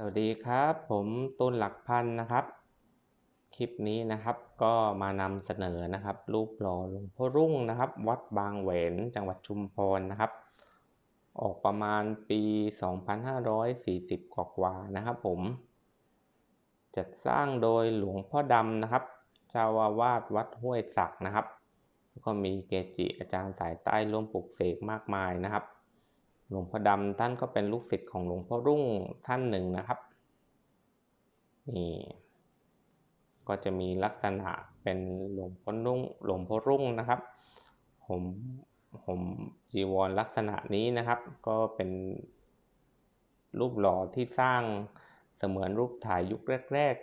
สวัสดีครับ ผมตุนหลักพันนะครับ คลิปนี้นะครับก็มานำเสนอนะครับ รูปหล่อหลวงพ่อรุ่งนะครับ วัดบางแหวนจังหวัดชุมพรนะครับ ออกประมาณปี 2540 กว่าๆนะครับผม จัดสร้างโดยหลวงพ่อดำนะครับเจ้าอาวาสวัดห้วยศักนะครับแล้วก็มีเกจิอาจารย์สายใต้ร่วมปลุกเสกมากมายนะครับ หลวงพ่อดำท่านก็เป็นลูกศิษย์ของหลวงพ่อรุ่งท่านหนึ่งนะครับนี่ก็จะมีลักษณะเป็นหลวงพ่อรุ่งหลวงพ่อรุ่งนะครับผมผมจีวรลักษณะนี้นะครับ ก็เป็นรูปหล่อที่สร้างเสมือนรูปถ่ายยุคแรก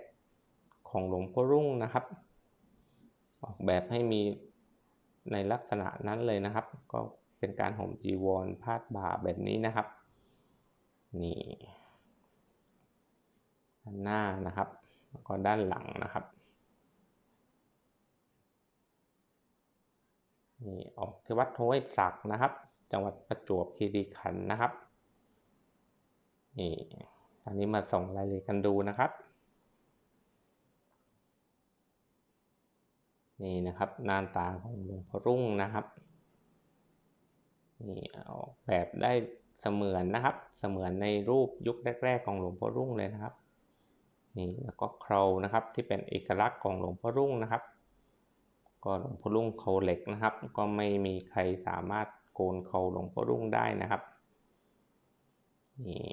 ๆ ของหลวงพ่อรุ่งนะครับ ออกแบบให้มีในลักษณะนั้นเลยนะครับ ก็ เป็นการห่มจีวรพาดบ่าแบบนี้นะครับนี่ด้านหน้านะครับแล้วก็ด้านหลังนะครับนี่ออกที่วัดห้วยศักนะครับ จังหวัดประจวบคีรีขันธ์นะครับนี่อันนี้มาส่งรายละเอียดกันดูนะครับ นี่นะครับหน้าตาของหลวงพ่อรุ่งนะครับ นี่ออกแบบได้เสมือนนะครับ เสมือนในรูปยุคแรก ๆ ของหลวงพ่อรุ่งเลยนะครับนี่แล้วก็เครานะครับที่เป็นเอกลักษณ์ของหลวงพ่อรุ่งนะครับ ก็หลวงพ่อรุ่งเขาเหล็กนะครับ ก็ไม่มีใครสามารถโกนเขาหลวงพ่อรุ่งได้นะครับนี่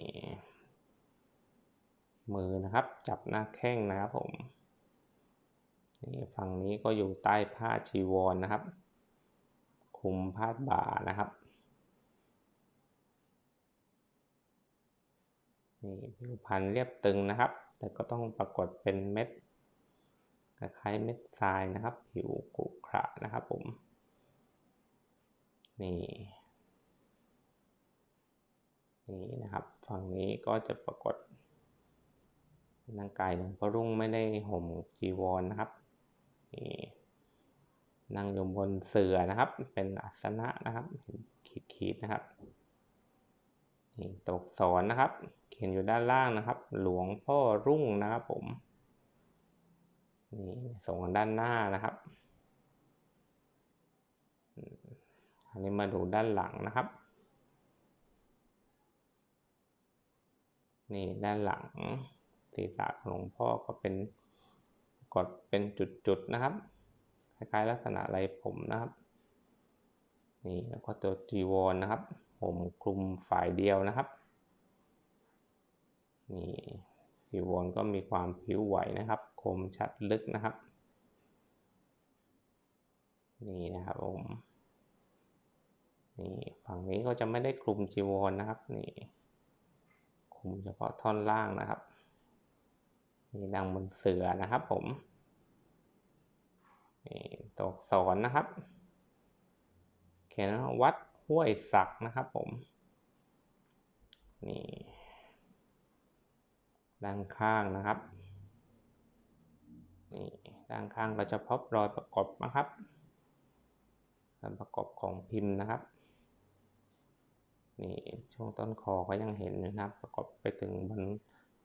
มือนะครับจับหน้าแข้งนะครับผมนี่ฝั่งนี้ก็อยู่ใต้ผ้าจีวรนนะครับ คุมพาบ่านะครับ นี่ผิวพรรณเรียบตึงนะครับ แต่ก็ต้องปรากฏเป็นเม็ดคล้ายเม็ดทรายนะครับ ผิวขรุขระนะครับผม นี่ นี่นะครับ ฝั่งนี้ก็จะปรากฏร่างกายหลวงพ่อรุ่งไม่ได้ห่มจีวรนนะครับ นี่นั่งอยู่บนเสื่อนะครับ เป็นอาสนะนะครับ ขีดขีดนะครับ นี่ตกสอนนะครับ เขียนอยู่ด้านล่างนะครับ หลวงพ่อรุ่งนะครับผมนี่ส่งด้านหน้านะครับอันนี้มาดูด้านหลังนะครับ นี่ด้านหลังศีรษะของหลวงพ่อก็เป็นกดเป็นจุดๆนะครับ คล้ายๆลักษณะไรผมนะครับ นี่แล้วก็ตัวจีวรนนะครับ ผมคลุมฝ่ายเดียวนะครับ นี่จีวรก็มีความผิวไหวนะครับ คมชัดลึกนะครับ นี่นะครับผมนี่ฝั่งนี้ก็จะไม่ได้คลุมจีวรนนะครับนี่คลุมเฉพาะท่อนล่างนะครับนี่ดังบนเสือนะครับผมนี่ตกสอนนะครับเขียนวัดห้วยศักนะครับผมนี่ ด้านข้างนะครับนี่ด้านข้างก็จะพบรอยประกอบนะครับรอยประกอบของพิมพ์นะครับนี่ช่วงต้นคอก็ยังเห็นนะครับ ประกอบไปถึงบน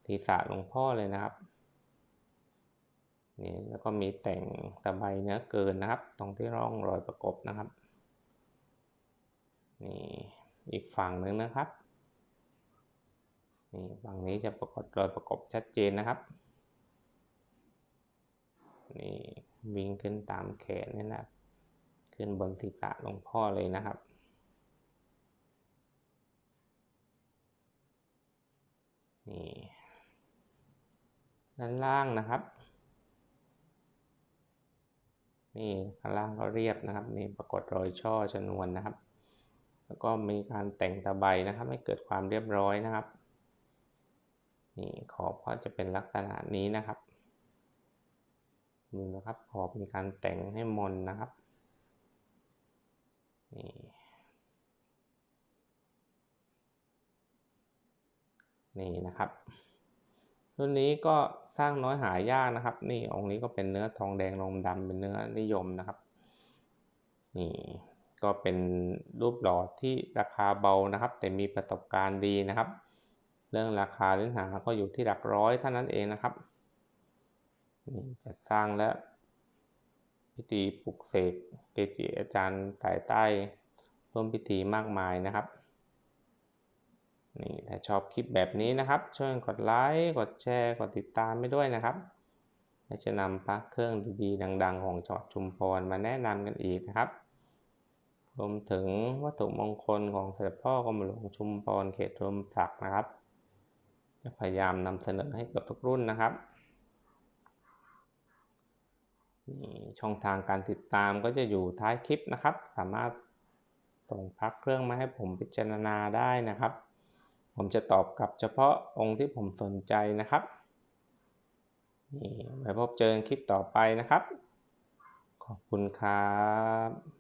ศีรษะหลวงพ่อเลยนะครับนี่แล้วก็มีแต่งตะไบเนื้อเกินนะครับ ตรงที่ร่องรอยประกบนะครับนี่อีกฝั่งหนึ่งนะครับ นี่ฝั่งนี้จะปรากฏรอยประกบชัดเจนนะครับ นี่วิ่งขึ้นตามแขนนี่นะขึ้นบนศีรษะหลวงพ่อเลยนะครับนี่ด้านล่างนะครับ นี่ข้างล่างก็เรียบนะครับนี่ปรากฏรอยช่อชนวนนะครับ แล้วก็มีการแต่งตะไบนะครับ ให้เกิดความเรียบร้อยนะครับ นี่ขอบก็จะเป็นลักษณะนี้นะครับนี่นะครับขอบมีการแต่งให้มนนะครับนี่นี่นะครับรุ่นนี้ก็สร้างน้อยหายากนะครับ นี่องค์นี้ก็เป็นเนื้อทองแดงนมดำเป็นเนื้อนิยมนะครับนี่ก็เป็นรูปหล่อที่ราคาเบานะครับ แต่มีประสบการณ์ดีนะครับ เรื่องราคาเนื้อหาก็อยู่ที่หลักร้อยเท่านั้นเองนะครับนี่จะสร้างและพิธีปลุกเสกเกจิอาจารย์สายใต้ร่วมพิธีมากมายนะครับนี่ถ้าชอบคลิปแบบนี้นะครับ ช่วยกดไลค์กดแชร์กดติดตามไปด้วยนะครับและจะนำพระเครื่องดีๆ ดัง ๆ ของจังหวัดชุมพรมาแนะนำกันอีกนะครับรวมถึงวัตถุมงคลของเสด็จพ่อกรมหลวงชุมพรเขตรวมศักดิ์นะครับ พยายามนำเสนอให้เกือบทุกรุ่นนะครับนี่ช่องทางการติดตามก็จะอยู่ท้ายคลิปนะครับ สามารถส่งพักเครื่องมาให้ผมพิจารณาได้นะครับ ผมจะตอบกลับเฉพาะองค์ที่ผมสนใจนะครับนี่ไว้พบเจอคลิปต่อไปนะครับ ขอบคุณครับ